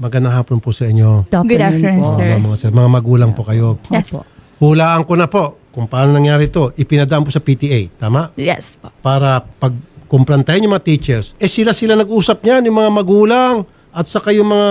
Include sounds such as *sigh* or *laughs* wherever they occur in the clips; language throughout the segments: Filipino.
Magandang hapon po sa inyo. Good afternoon, po. sir. Mga, mga, sir. mga magulang po kayo. Yes. Opo. Hulaan ko na po kung paano nangyari to. Ipinadaan po sa PTA. Tama? Yes po. Para pag kumprantahin yung mga teachers, eh sila sila nag-usap niyan, yung mga magulang at saka yung mga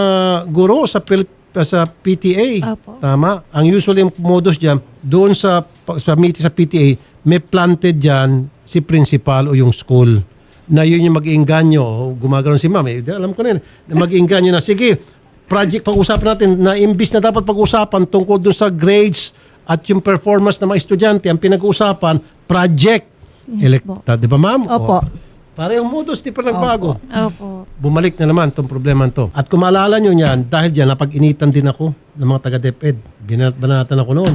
guro sa Pil- sa PTA. Opo. Tama? Ang usual yung modus diyan, doon sa sa meeting sa PTA, may planted diyan si principal o yung school na yun yung mag-iinganyo. O, Gumagano si ma'am. Eh, alam ko na yun. Na mag-iinganyo na, sige, project pag-usapan natin na imbis na dapat pag-usapan tungkol doon sa grades at yung performance ng mga estudyante, ang pinag-uusapan, project. Electa, di ba ma'am? Opo. O, Parehong modus, di pa nagbago. Opo. Bumalik na naman itong problema to. At kung maalala nyo yan, dahil dyan, napag-initan din ako ng mga taga-DepEd. Binat-banatan ako noon.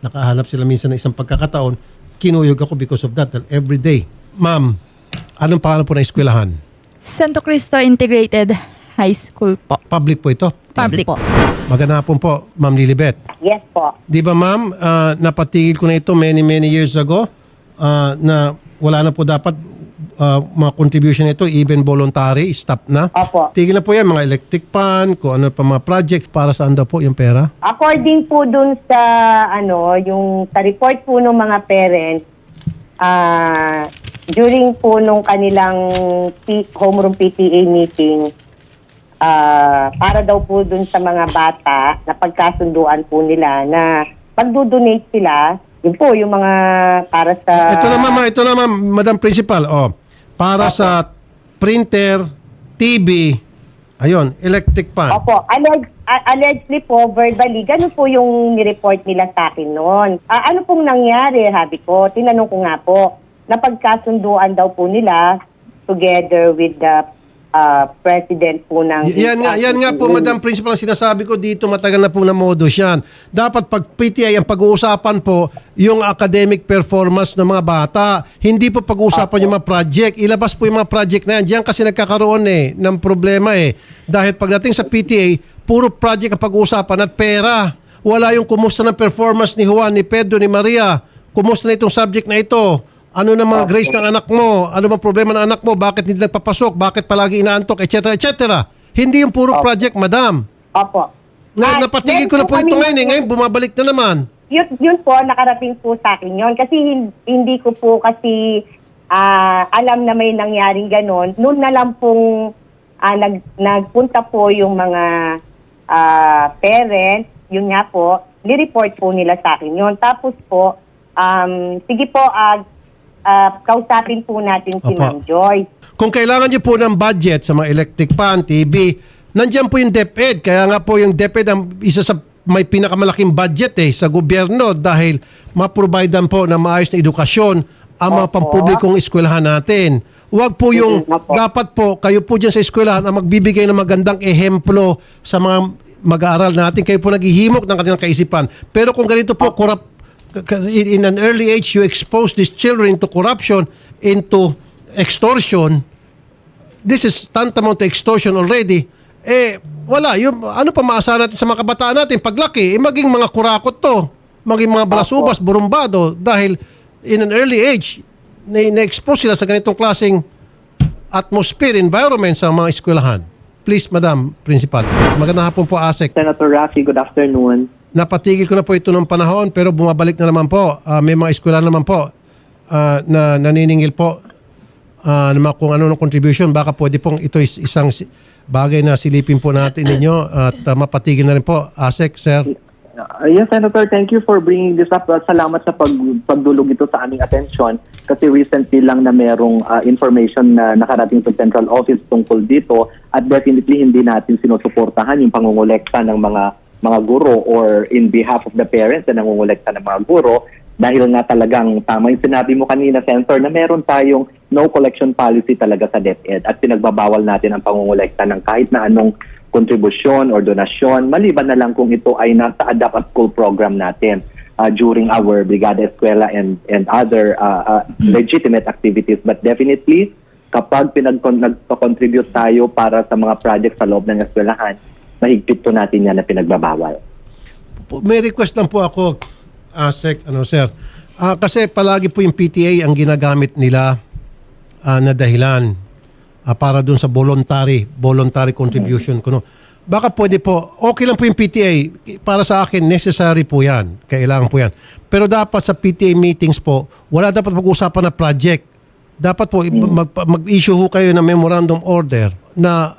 Nakahanap sila minsan ng isang pagkakataon. Kinuyog ako because of that. Dahil every day. Ma'am, anong pangalan po ng eskwelahan? Santo Cristo Integrated High School po. Public po ito. Public. po. Magandang hapon po, Ma'am Lilibet. Yes po. Di ba ma'am, ah, napatigil ko na ito many, many years ago ah, na wala na po dapat ah, mga contribution nito, even voluntary, stop na. Opo. Tigil na po yan, mga electric pan, kung ano pa mga project, para saan daw po yung pera? According po dun sa ano, yung sa report po ng mga parents, ah during po nung kanilang P- homeroom PTA meeting, ah para daw po dun sa mga bata na pagkasunduan po nila na magdo-donate sila, yun po yung mga para sa ito na ma'am, ito na ma'am, Madam Principal. Oh, para sa printer, TV, ayun, electric pan. Opo, alleg- allegedly po, verbally, ganun po yung nireport nila sa akin noon. Ah, ano pong nangyari, habi ko? Tinanong ko nga po, napagkasunduan daw po nila together with the ah, president po ng... Y- yan nga, yan nga po, Madam Principal, ang sinasabi ko dito, matagal na po na modus yan. Dapat pag PTI, ang pag-uusapan po, yung academic performance ng mga bata. Hindi po pag-uusapan yung mga project. Ilabas po yung mga project na yan. Diyan kasi nagkakaroon eh, ng problema eh. Dahil pagdating sa PTA, puro project ang pag-uusapan at pera. Wala yung kumusta ng performance ni Juan, ni Pedro, ni Maria. Kumusta na itong subject na ito? Ano na mga grades ng anak mo? Ano bang problema ng anak mo? Bakit hindi nagpapasok? Bakit palagi inaantok? Etc. Etc. Hindi yung puro project, madam. Opo. Na, Ah, napatigil ko na po ito kami- ngayon eh. Ngayon bumabalik na naman. Yun, yun po, nakarating po sa akin yun. Kasi hin- hindi ko po kasi ah, alam na may nangyaring ganon. Noon na lang pong ah, nag, nagpunta po yung mga ah, parents, yun nga po, nireport po nila sa akin yun. Tapos po, um, sige po, ah, ah, kausapin po natin si Opo. Ma'am Joyce. Kung kailangan niyo po ng budget sa mga electric pan, TV, nandiyan po yung DepEd. Kaya nga po yung DepEd ang isa sa may pinakamalaking budget eh sa gobyerno dahil ma-providean po ng maayos na edukasyon ang mga Opo. pampublikong eskwelahan natin. Huwag po yung, Mm, opo. dapat po, kayo po dyan sa eskwelahan ang magbibigay ng magandang ehemplo sa mga mag-aaral natin. Kayo po naghihimok ng kanilang kaisipan. Pero kung ganito po, corrupt, in in an early age, you expose these children into corruption, into extortion, this is tantamount to extortion already, eh, wala. Yung, ano pa maasahan natin sa mga kabataan natin? Paglaki, eh, maging mga kurakot to. Maging mga balasubas, burumbado. Dahil in an early age, na- na-expose sila sa ganitong klaseng atmosphere, environment sa mga eskwelahan. Please, Madam Principal. Magandang hapon po, ASEC. Senator Rafi, good afternoon. Napatigil ko na po ito ng panahon pero bumabalik na naman po. Ah, may mga eskwela naman po ah, na naniningil po ah, naman kung ano ng contribution. Baka pwede pong ito is isang bagay na silipin po natin ninyo at ah, mapatigil na rin po. ASEC, sir. Uh, yes, Senator, thank you for bringing this up. Uh, salamat sa pag, pagdulog ito sa aming atensyon kasi recently lang na merong uh, information na nakarating sa central office tungkol dito at definitely hindi natin sinusuportahan yung pangungulekta ng mga mga guro or in behalf of the parents na nangungulekta ng mga guro dahil nga talagang tama yung sinabi mo kanina, Senator, na meron tayong no collection policy talaga sa DepEd at pinagbabawal natin ang pangungulekta ng kahit na anong kontribusyon or donasyon, maliban na lang kung ito ay nasa Adapt at School program natin uh, during our Brigada Eskwela and, and other uh, uh, legitimate activities. But definitely, kapag pinag- nagpa-contribute tayo para sa mga projects sa loob ng eskwelahan, mahigpit po natin yan na pinagbabawal. May request lang po ako, ASEC, ano sir. Ah, kasi palagi po yung PTA ang ginagamit nila ah, na dahilan ah, para dun sa voluntary, voluntary contribution ko. No? baka pwede po, okay lang po yung PTA. Para sa akin, necessary po yan. Kailangan po yan. Pero dapat sa PTA meetings po, wala dapat mag-usapan na project. Dapat po, mag- mag-issue ho kayo ng memorandum order na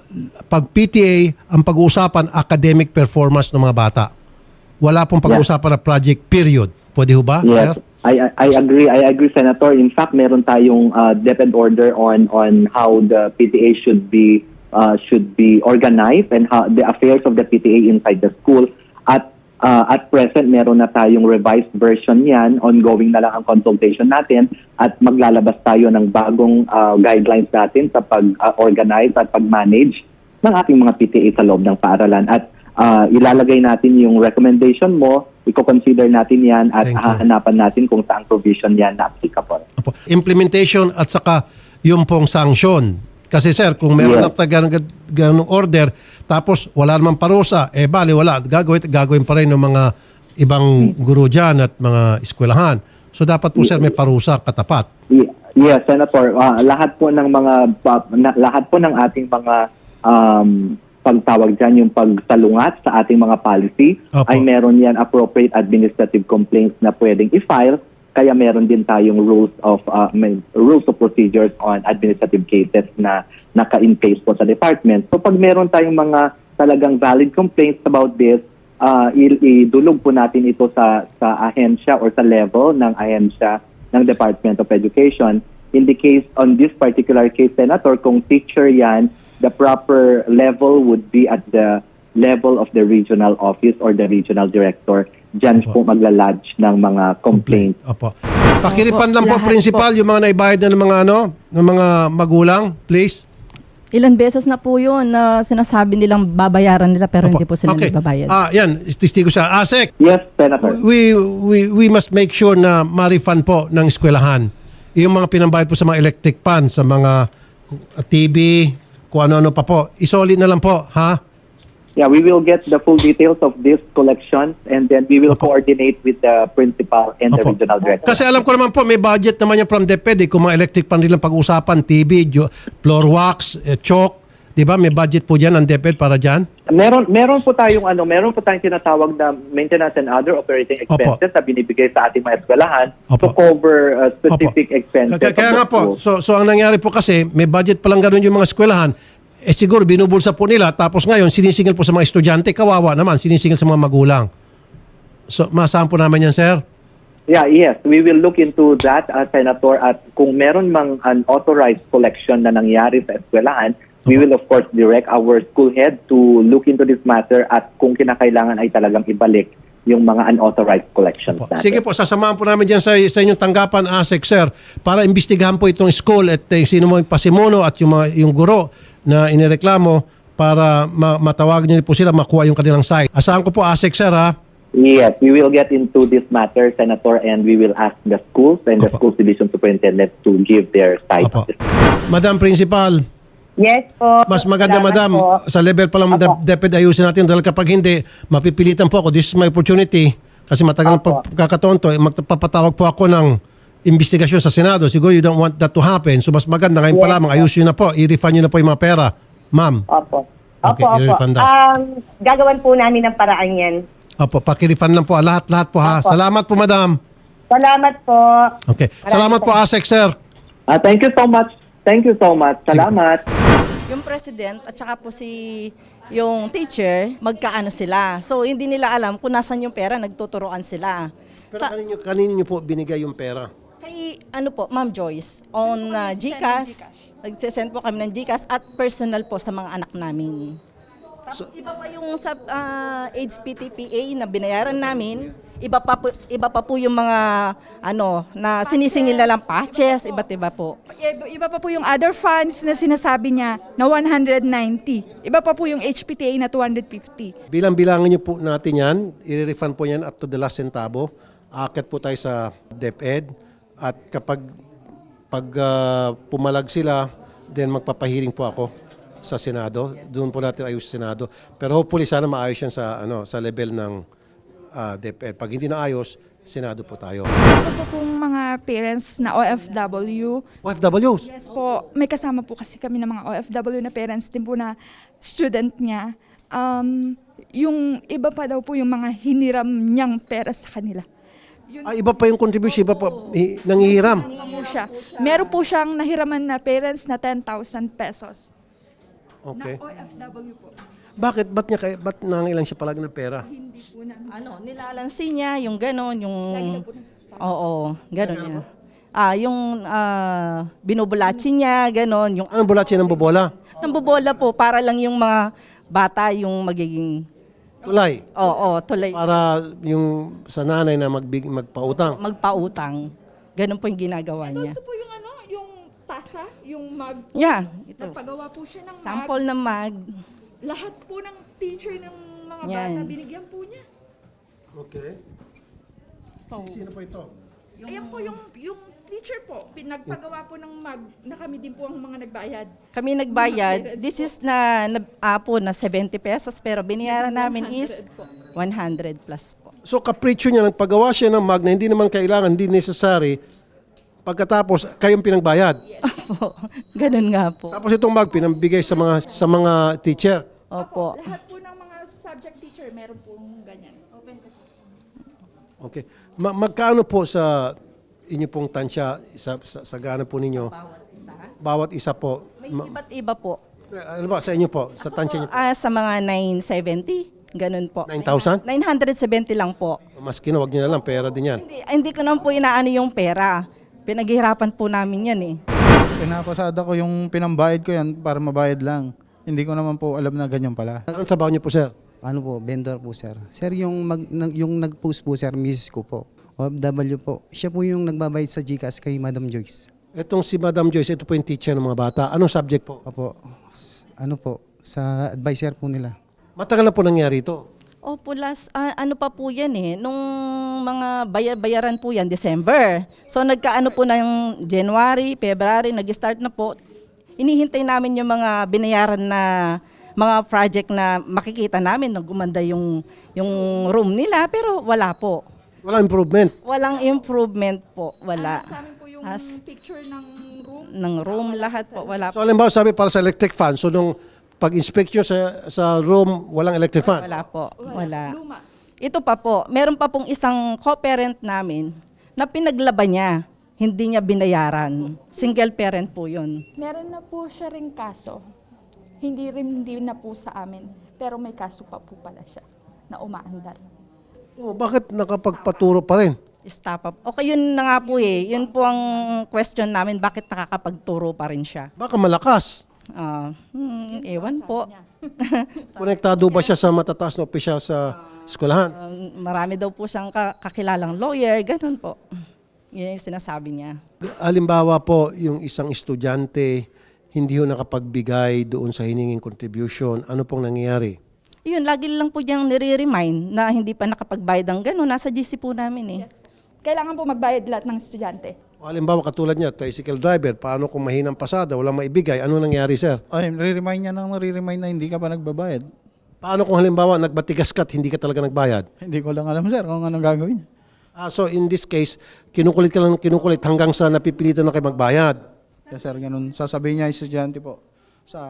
pag PTA, ang pag-uusapan, academic performance ng mga bata. Wala pong pag-uusapan na project, period. Pwede ho ba, Yes, sir? I, I agree. I agree, Senator. In fact, meron tayong uh, DepEd order on on how the PTA should be uh, should be organized and how the affairs of the PTA inside the school. At uh, at present, meron na tayong revised version niyan. Ongoing na lang ang consultation natin at maglalabas tayo ng bagong uh, guidelines natin sa pag-organize at pag-manage ng ating mga PTA sa loob ng paaralan. At uh, ilalagay natin yung recommendation mo, i-consider natin yan at hahanapan natin kung saang provision yan na applicable. Opo. Implementation at saka yung pong sanction. Kasi sir, kung meron Yes. na ganong, ganong order, tapos wala namang parusa, eh bali wala. Gagawin, gagawin pa rin ng mga ibang guru dyan at mga eskwelahan. So dapat po sir may parusa katapat. Y- Yes, Senator. Ah, lahat po ng mga na- lahat po ng ating mga um, pagtawag diyan yung pagsalungat sa ating mga policy Opo. ay meron yan appropriate administrative complaints na pwedeng i-file kaya meron din tayong rules of uh, may- rules of procedures on administrative cases na naka-in place po sa department. So pag meron tayong mga talagang valid complaints about this, uh, idulog po natin ito sa sa ahensya or sa level ng ahensya ng Department of Education. In the case, on this particular case, Senator, kung teacher yan, the proper level would be at the level of the regional office or the regional director. Diyan po magla-lodge ng mga complaints. Opo. Pakiripan Opo, lang po lahat principal yung mga naibayad na ng mga ano, ng mga magulang, please. Ilan beses na po yun na sinasabi nilang babayaran nila pero Opo. hindi po sila okay. nagbabayad. Ah, yan, testigo siya. Asek, Yes, Senator. we, we, we must make sure na ma-refund po ng eskwelahan. Yung mga pinambayad po sa mga electric pan, sa mga TV, kung ano-ano pa po. Isolid na lang po, ha? Yeah, we will get the full details of this collection and then we will coordinate with the principal and the Opo. regional director. Kasi alam ko naman po, may budget naman yan from DepEd. Eh. Kung mga electric pan rin pag-usapan, TV, floor wax, eh, chalk, di ba? May budget po dyan ang DepEd para dyan. Meron meron po tayong ano, meron po tayong tinatawag na maintenance and other operating expenses na binibigay sa ating mga eskwelahan to Opo. cover uh, specific Opo. expenses. Kaya, kaya nga po, so, so ang nangyari po kasi, may budget pa lang ganun yung mga eskwelahan, eh siguro binubulsa po nila, tapos ngayon sinisingil po sa mga estudyante, kawawa naman, sinisingil sa mga magulang. So, masahan po namin yan, sir? Yeah, yes. We will look into that, uh, Senator, at kung meron mang unauthorized collection na nangyari sa eskwelahan, we Opo. will of course direct our school head to look into this matter at kung kinakailangan ay talagang ibalik yung mga unauthorized collections Po. natin. Sige po, sasamahan po namin dyan sa, sa inyong tanggapan, ASEC, sir, para imbestigahan po itong school at eh, sino mo yung pasimuno at yung, mga, yung guro na inireklamo para ma- matawag niyo po sila makuha yung kanilang site. Asahan ko po, ASEC, sir, ha? Yes, we will get into this matter, Senator, and we will ask the schools and the Opo. school division superintendent to give their side. Opo. Madam Principal, Yes po. Mas maganda, Salamat madam, po. sa level pa lang Opo. DepEd ayusin natin dahil kapag hindi, mapipilitan po ako. This is my opportunity. Kasi matagal Opo. pa kakatonto, eh, magpapatawag po ako ng investigasyon sa Senado. Siguro you don't want that to happen. So mas maganda ngayon pa Yes, lamang, po. ayusin nyo na po, i-refund nyo na po yung mga pera. Ma'am, Opo. Okay, Opo, opo. Um, gagawan po namin ng paraan yan. opo, pakirefund lang po. ah, Lahat-lahat po ha. Opo. Salamat po, madam. Salamat po. Okay. Maraming Salamat po, ASEC, sir. Uh, thank you so much. Thank you so much. Salamat. Yung president at saka po si yung teacher, magkaano sila. So hindi nila alam kung nasan yung pera, nagtuturoan sila. Pero Sa, kanino, kanino nyo po binigay yung pera? Kay ano po, Ma'am Joyce, on uh, GCash, nagsisend po kami ng GCash at personal po sa mga anak namin. Tapos iba pa yung sa uh, AIDS PTPA na binayaran namin, iba pa po, iba pa po yung mga ano na sinisingil na lang patches, iba't iba po. Iba, iba pa po yung other funds na sinasabi niya na 190. Iba pa po yung HPTA na 250. Bilang-bilangin niyo po natin yan. I-refund po yan up to the last centavo. Akit po tayo sa DepEd. At kapag pag ah, pumalag sila, then magpapahiring po ako sa Senado. Doon po natin ayos sa Senado. Pero hopefully sana maayos yan sa ano sa level ng ah, DepEd. Pag hindi naayos, Senado po tayo. Ito po pong mga parents na OFW. OFWs. Yes po, may kasama po kasi kami ng mga OFW na parents din po na student niya. Um, yung iba pa daw po yung mga hiniram niyang pera sa kanila. Yun Ah, iba pa yung contribution, iba pa hi- nangihiram. po siya. Meron po siyang nahiraman na parents na 10,000 pesos. Okay. Na OFW po. Bakit? Ba't niya kaya, ba't nangailan siya palagi ng pera? Hindi po na. Ano, nilalansi niya, yung gano'n, yung... Lagi daw po nagsasama. Oo, gano'n niya. Ah, yung ah, binubulachi niya, gano'n, yung Anong bulat siya ng bobola? nambobola po para lang yung mga bata yung magiging Tulay. oo, tulay Para yung sa nanay na magbig, magpautang. magpautang. Ganun po yung ginagawa niya. Also po yung ano, yung tasa, yung mag po. Yeah, ito. Nagpagawa po siya ng mag. Sample ng mag. Lahat po ng teacher ng mga Yan. bata, binigyan po niya. Okay. So, Sino po ito? Ayan po yung, yung teacher po, pinagpagawa po ng mag, na kami din po ang mga nagbayad. kami nagbayad. This is na, na apo na 70 pesos pero binayaran namin is 100 plus po. So kapritsyo niya, nagpagawa siya ng mag na hindi naman kailangan, hindi necessary. Pagkatapos, kayong pinagbayad. Opo, *laughs* ganun nga po. Tapos itong mag, pinambigay sa mga sa mga teacher. Opo. Lahat po ng mga subject teacher, meron pong ganyan. Open kasi. Okay. Ma- magkano po sa inyo pong tansya, sa, sa, sa gana po ninyo? Bawat isa. Bawat isa po. May Ma- iba't iba po. ano ba, sa inyo po? Sa tansya niyo? Ah, sa mga 970, ganun po. 9,000? 970 lang po. Mas kinawag niyo na lang, pera din yan. Hindi, hindi ko naman po inaano yung pera. Pinaghihirapan po namin yan eh. Pinapasada ko yung pinambayad ko yan para mabayad lang. Hindi ko naman po alam na ganyan pala. Anong trabaho niyo po, sir? Ano po, vendor po sir. Sir, yung, mag, nag- yung nag-post po sir, misis ko po. OFW po. Siya po yung nagbabayad sa GCash kay Madam Joyce. Itong si Madam Joyce, ito po yung teacher ng mga bata. Anong subject po? Opo, s- ano po, sa advisor po nila. Matagal na po nangyari ito. Opo, last, ah, ano pa po yan eh, nung mga bayar-bayaran po yan, December. So nagkaano po ng January, February, nag-start na po. Inihintay namin yung mga binayaran na mga project na makikita namin na gumanda yung, yung room nila, pero wala po. Wala improvement. Walang improvement po, wala. Sa amin po yung As- picture ng room. Ng room, lahat po, wala So halimbawa sabi para sa electric fan, so nung pag-inspect nyo sa, sa room, walang electric fan. Wala po, wala. Luma. Ito pa po, meron pa pong isang co-parent namin na pinaglaban niya, hindi niya binayaran. Single parent po yun. Meron na po siya ring kaso. Hindi rin hindi na po sa amin. Pero may kaso pa po pala siya na umaandar. Oh, bakit nakapagpaturo pa rin? Stop up. Okay, yun na nga po eh. Yun po ang question namin, bakit nakakapagturo pa rin siya? Baka malakas. Ah, hmm, ewan po. *laughs* Konektado ba siya sa matataas na opisyal sa eskwelahan? Um, marami daw po siyang ka- kakilalang lawyer, ganun po. Yun yung sinasabi niya. Halimbawa po, yung isang estudyante hindi ho nakapagbigay doon sa hiningin contribution, ano pong nangyayari? Yun, lagi lang po niyang nire-remind na hindi pa nakapagbayad ng gano'n. Nasa GC po namin eh. Kailangan po magbayad lahat ng estudyante. O halimbawa katulad niya, tricycle driver, paano kung mahinang pasada, walang maibigay, ano nangyari sir? Ay, nare-remind niya nang nare-remind na hindi ka pa nagbabayad. Paano kung halimbawa nagbatigas ka at hindi ka talaga nagbayad? Hindi ko lang alam sir kung anong gagawin niya. Ah, so in this case, kinukulit ka lang kinukulit hanggang sa napipilitan na kayo magbayad. Yes sir, ganun. Sasabihin niya yung estudyante po sa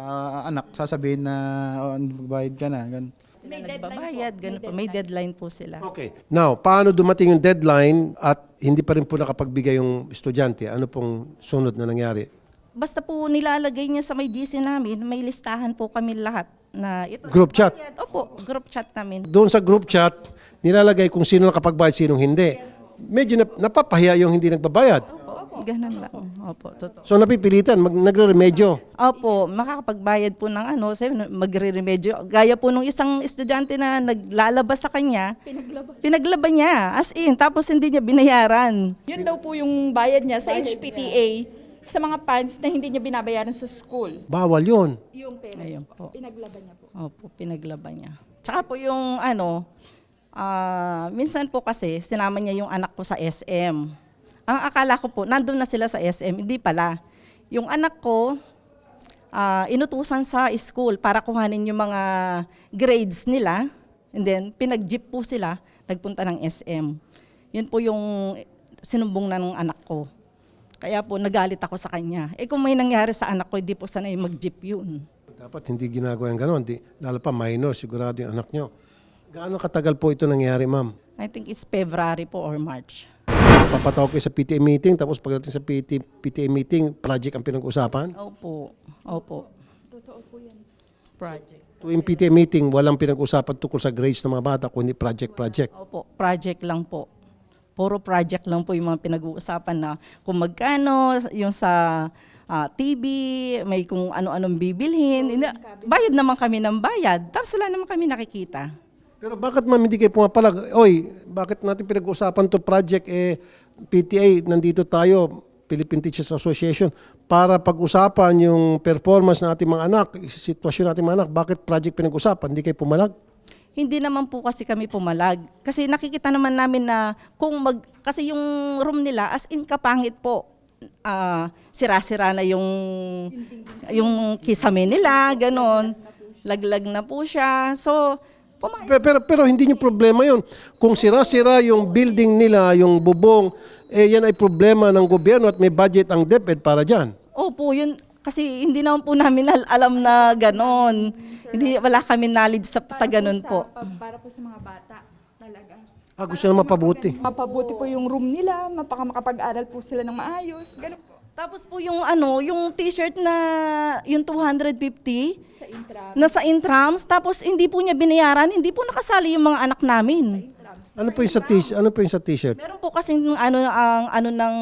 anak, sasabihin na oh, magbayad ka na. Ganun. Sila nagbabayad, ganun po. May deadline po sila. Okay. Now, paano dumating yung deadline at hindi pa rin po nakapagbigay yung estudyante? Ano pong sunod na nangyari? Basta po nilalagay niya sa may GC namin, may listahan po kami lahat na ito. Group chat? Bayad. Opo, group chat namin. Doon sa group chat, nilalagay kung sino nakapagbayad, sinong hindi. Medyo nap- napapahiya yung hindi nagbabayad. Ganun lang. Opo, totoo. So napipilitan, mag- nagre-remedyo. Opo, makakapagbayad po ng ano, sabi, magre-remedyo. Gaya po nung isang estudyante na naglalabas sa kanya, Pinaglaban. pinaglaban niya, as in, tapos hindi niya binayaran. Yun daw po yung bayad niya sa HPTA sa mga funds na hindi niya binabayaran sa school. Bawal yun. Yung parents Ayun po. po. Pinaglaban niya po. Opo, pinaglaban niya. Tsaka po yung ano, ah, minsan po kasi sinama niya yung anak ko sa SM. Ang akala ko po, nandun na sila sa SM, hindi pala. Yung anak ko, ah, inutusan sa school para kuhanin yung mga grades nila. And then, pinag-jeep po sila, nagpunta ng SM. Yun po yung sinumbong na ng anak ko. Kaya po, nagalit ako sa kanya. Eh kung may nangyari sa anak ko, hindi po sanay mag-jeep yun. Dapat hindi ginagawa yung gano'n. Di, lalo pa minor, sigurado yung anak nyo. Gaano katagal po ito nangyari, ma'am? I think it's February po or March. Papatawag kayo sa PTA meeting, tapos pagdating sa PTA, PTA meeting, project ang pinag-usapan? Opo. Opo. Totoo po yan. Project. Tuwing PTA meeting, walang pinag-usapan tungkol sa grades ng mga bata, kundi project-project. Opo, project lang po. Puro project lang po yung mga pinag-uusapan na kung magkano, yung sa ah, TV, may kung ano-anong bibilhin. Hindi- Bayad naman kami ng bayad. Tapos wala naman kami nakikita. Pero bakit ma'am hindi kayo pumapalag? Oy, bakit natin pinag-usapan to project eh PTA nandito tayo Philippine Teachers Association para pag-usapan yung performance ng ating mga anak, sitwasyon ng ating mga anak. Bakit project pinag-usapan? Hindi kayo pumalag? Hindi naman po kasi kami pumalag. Kasi nakikita naman namin na kung mag... Kasi yung room nila, as in kapangit po. Ah, sira-sira na yung yung kisame nila, ganon. Laglag na po siya. So, pumayag Pero, pero, pero hindi niyo problema yon. Kung sira-sira yung building nila, yung bubong, eh yan ay problema ng gobyerno at may budget ang DepEd para dyan. Opo, yun kasi hindi naman po namin al- alam na ganon. Hindi wala kami knowledge sa, sa ganon po. Para po sa mga bata. Talaga. Ah, gusto na mapabuti. Mapabuti po yung room nila, mapaka makapag-aral po sila ng maayos. Ganun po. Tapos po yung ano, yung t-shirt na yung 250 Sa intra. na sa intrams, tapos hindi po niya binayaran, hindi po nakasali yung mga anak namin. Ano po yung sa t-shirt? Ano po yung sa t-shirt? Meron po kasi ano ang ano ng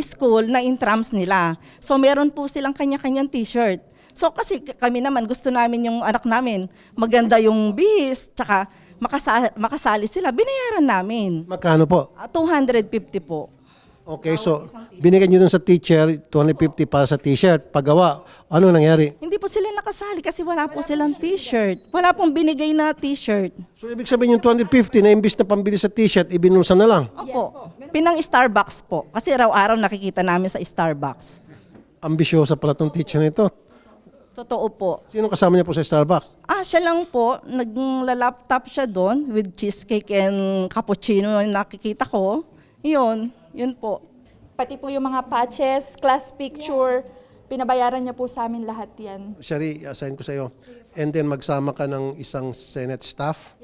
school na intrams nila. So meron po silang kanya-kanyang t-shirt. So kasi kami naman gusto namin yung anak namin maganda yung bihis, tsaka makasali, makasali sila, binayaran namin. Magkano po? Ah, 250 po. Okay, so binigyan nyo dun sa teacher 250 para sa t-shirt. Paggawa, ano nangyari? Hindi po sila nakasali kasi wala po silang t-shirt. Wala pong binigay na t-shirt. So ibig sabihin yung 250 na imbis na pambili sa t-shirt, ibinulsa na lang. Opo. Pinang Starbucks po. Kasi araw-araw nakikita namin sa Starbucks. Ambisyosa pala tong teacher na ito. Totoo po. Sino kasama niya po sa Starbucks? Ah, siya lang po. Nagla-laptop siya doon with cheesecake and cappuccino na nakikita ko. Yun. Yun po. Pati po yung mga patches, class picture, pinabayaran niya po sa amin lahat yan. Shari, assign ko sa iyo. And then magsama ka ng isang Senate staff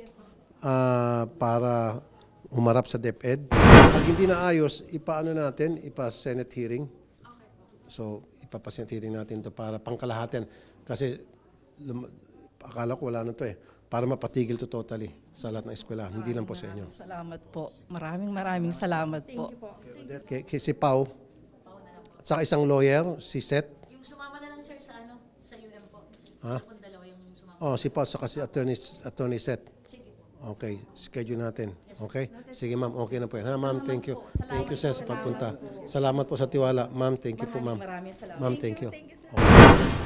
ah, para umarap sa DepEd. Pag hindi na ayos, ipaano natin, ipa-Senate hearing. So, ipapasenate hearing natin to para pangkalahatin. Kasi lum- akala ko wala na to eh. Para mapatigil to totally sa lahat ng eskwela. Hindi lang po sa inyo. Salamat po. Maraming maraming salamat po. Kay, kay si Pau, at saka isang lawyer, si Seth. Yung sumama na lang sir sa ano, sa UM po. Ha? Kung dalawa yung sumama. Oh, si Pau, saka si attorney, attorney Seth. Okay, schedule natin. Okay? Sige ma'am, okay na po yan. Ha ma'am, thank you. Thank you sir sa pagpunta. Salamat po sa tiwala. Ma'am, thank you po ma'am. Maraming salamat. Ma'am, thank you. Okay.